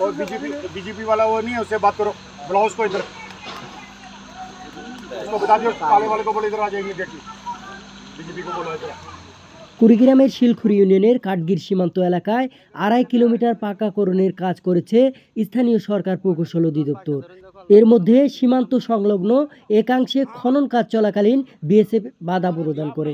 और BJP BJP वाला वो नहीं है, उससे बात करो। ब्लाउज को इधर। उसको बता दियो, काले वाले को बोले, इधर आ जाएँगे बीजेपी को बोलो, इधर কুড়িগ্রামের শিলখুরি ইউনিয়নের কাঠগির সীমান্ত এলাকায় আড়াই কিলোমিটার পাকাকরণের কাজ করেছে স্থানীয় সরকার প্রকৌশল অধিদপ্তর। এর মধ্যে সীমান্ত সংলগ্ন একাংশে খনন কাজ চলাকালীন বিএসএফ বাধা প্রদান করে।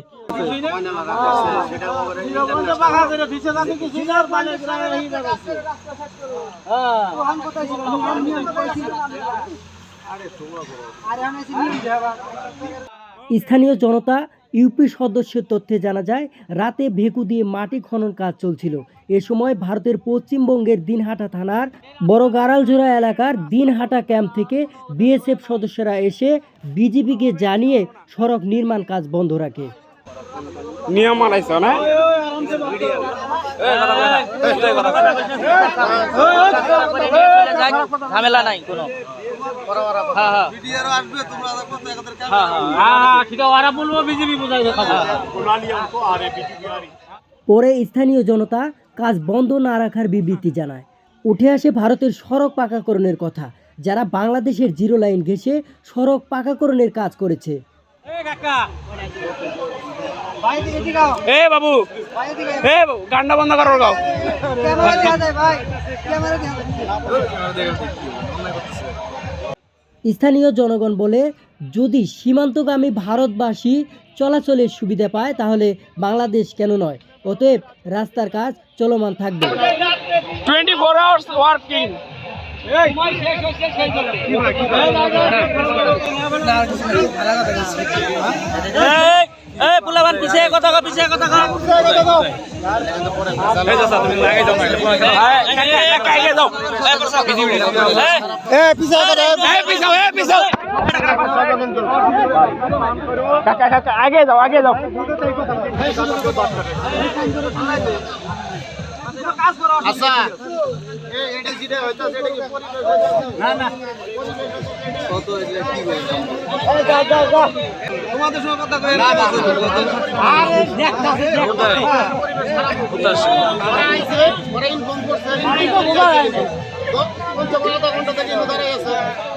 স্থানীয় জনতা ইউপি সদস্যের তথ্যে জানা যায় রাতে ভেকু দিয়ে মাটি খনন কাজ চলছিল। এ সময় ভারতের পশ্চিমবঙ্গের দিনহাটা থানার বড় গাড়ালজোড়া এলাকার দিনহাটা ক্যাম্প থেকে বিএসএফ সদস্যরা এসে বিজেপিকে জানিয়ে সড়ক নির্মাণ কাজ বন্ধ রাখে। নিয়ম মানাইছ পরে স্থানীয় জনতা কাজ বন্ধ না রাখার বিবৃতি জানায়। উঠে আসে ভারতের সড়ক পাকাকরণের কথা। যারা বাংলাদেশের জিরো লাইন ঘেঁষে সড়ক পাকাকরণের কাজ করেছে। স্থানীয় জনগণ বলে যদি সীমান্তগামী ভারতবাসী চলাচলের সুবিধা পায় তাহলে বাংলাদেশ কেন নয়? অতএব রাস্তার কাজ চলমান থাকবে। টোয়েন্টি ফোর আওয়ার্স ওয়ার্কিং পোলাবান পিছে কথা কা পিছে কথা কা আগে যাও আগে যাও। আচ্ছা। তোমাদের সঙ্গে কথা কই? না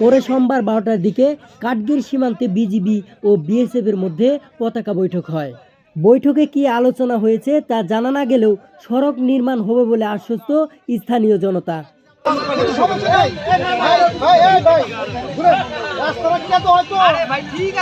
পরে সোমবার বারোটার দিকে কাঠগির সীমান্তে বিজিবি ও বিএসএফ এর মধ্যে পতাকা বৈঠক হয়। বৈঠকে কি আলোচনা হয়েছে তা জানা না গেলেও সড়ক নির্মাণ হবে বলে আশ্বস্ত স্থানীয় জনতা। ভাই ঠিক